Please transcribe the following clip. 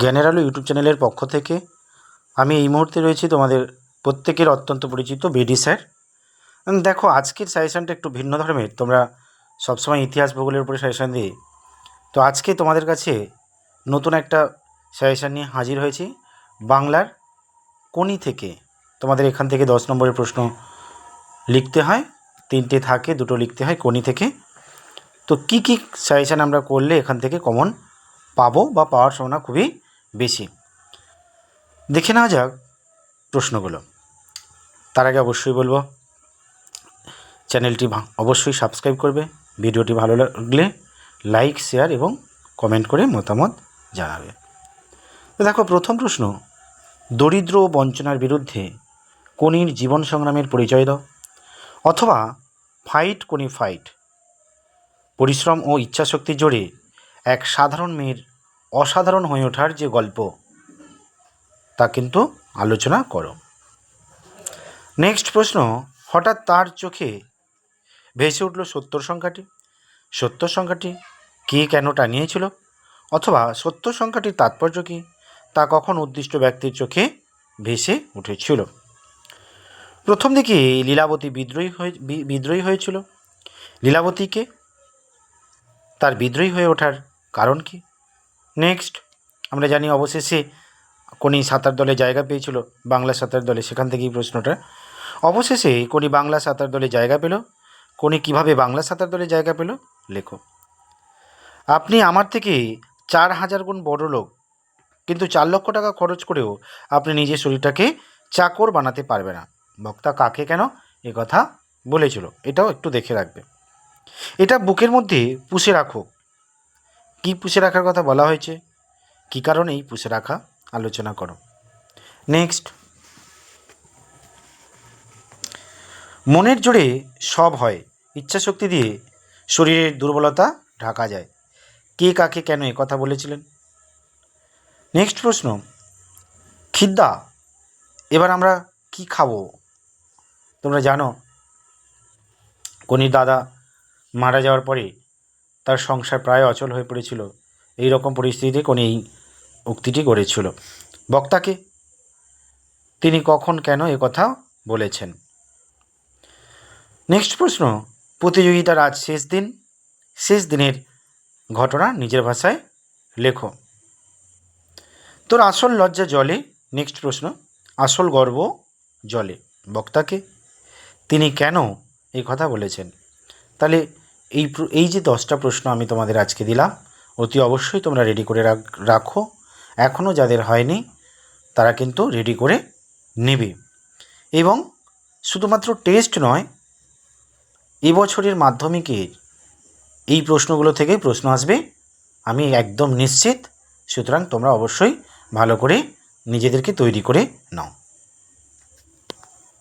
জ্ঞানের আলো ইউটিউব চ্যানেলের পক্ষ থেকে আমি এই মুহূর্তে রয়েছি তোমাদের প্রত্যেকের অত্যন্ত পরিচিত বিডি স্যার। দেখো, আজকের সাজেশানটা একটু ভিন্ন ধর্মের। তোমরা সবসময় ইতিহাস, ভূগোলের উপরে সাজেশান দিয়ে। তো আজকে তোমাদের কাছে নতুন একটা সাজেশান নিয়ে হাজির হয়েছি। বাংলার কোনি থেকে তোমাদের এখান থেকে দশ নম্বরের প্রশ্ন লিখতে হয়। তিনটে থাকে, দুটো লিখতে হয় কোনি থেকে। তো কী কী সাজেশান আমরা করলে এখান থেকে কমন পাবো বা পাওয়ার সম্ভাবনা খুবই বেশি। দেখে নেওয়া যাক প্রশ্নগুলো। তার আগে অবশ্যই বলব, চ্যানেলটি অবশ্যই সাবস্ক্রাইব করবে। ভিডিওটি ভালো লাগলে লাইক, শেয়ার এবং কমেন্ট করে মতামত জানাবে। দেখো, প্রথম প্রশ্ন, দরিদ্র ও বঞ্চনার বিরুদ্ধে কোনির জীবন সংগ্রামের পরিচয় দাও অথবা ফাইট কোনি ফাইট। পরিশ্রম ও ইচ্ছাশক্তির জোরে এক সাধারণ মেয়ের অসাধারণ হয়ে ওঠার যে গল্প, তা কিন্তু আলোচনা করো। নেক্সট প্রশ্ন, হঠাৎ তার চোখে ভেসে উঠল সত্তর সংখ্যাটি। সত্তর সংখ্যাটি কে কেন টানিয়েছিল? অথবা সত্তর সংখ্যাটির তাৎপর্য কী? তা কখন উদ্দিষ্ট ব্যক্তির চোখে ভেসে উঠেছিল? প্রথম দিকে লীলাবতী বিদ্রোহী হয়ে বিদ্রোহী হয়েছিল। লীলাবতীকে তার বিদ্রোহী হয়ে ওঠার কারণ কি? নেক্সট আমরা জানি অবশেষে কোনি সাঁতার দলে জায়গা পেয়েছিল, বাংলা সাঁতার দলে। সেখান থেকেই প্রশ্নটা। অবশেষে কোনি বাংলা সাঁতার দলে জায়গা পেল। কোনি কীভাবে বাংলা সাঁতার দলে জায়গা পেল? লেখো। আপনি আমার থেকে চার হাজার গুণ বড় লোক, কিন্তু চার লক্ষ টাকা খরচ করেও আপনি নিজের শরীরটাকে চাকর বানাতে পারবে না। বক্তা কাকে কেন? এ কথা বলেছিল। এটাও একটু দেখে রাখবে। এটা বুকের মধ্যে পুষে রাখো কি পুষে রাখার কথা বলা হয়েছে? কী কারণেই পুষে রাখা? আলোচনা করো। নেক্সট মনের জোরে সব হয়, ইচ্ছাশক্তি দিয়ে শরীরের দুর্বলতা ঢাকা যায়। কে কাকে কেন এ কথা বলেছিলেন? নেক্সট প্রশ্ন। খিদ্দা, এবার আমরা কি খাব? তোমরা জানো, কনির দাদা মারা যাওয়ার পরে তার সংসার প্রায় অচল হয়ে পড়েছিল। এই রকম পরিস্থিতিতে কোনি এই উক্তিটি গড়েছিল বক্তাকে, তিনি কখন কেন এ কথা বলেছেন? নেক্সট প্রশ্ন, প্রতিযোগিতার আজ শেষ দিন? শেষ দিনের ঘটনা নিজের ভাষায় লেখো। তোর আসল লজ্জা জলে? নেক্সট প্রশ্ন, আসল গর্ব জলে? বক্তাকে, তিনি কেন এই কথা বলেছেন? তাহলে এই এই যে দশটা প্রশ্ন আমি তোমাদের আজকে দিলাম, অতি অবশ্যই তোমরা রেডি করে রাখ- এখনও যাদের হয়নি, তারা কিন্তু রেডি করে নেবে। এবং শুধুমাত্র টেস্ট নয়, এবছরের মাধ্যমিকের এই প্রশ্নগুলো থেকেই প্রশ্ন আসবে। আমি একদম নিশ্চিত, সুতরাং তোমরা অবশ্যই ভালো করে নিজেদেরকে তৈরি করে নাও।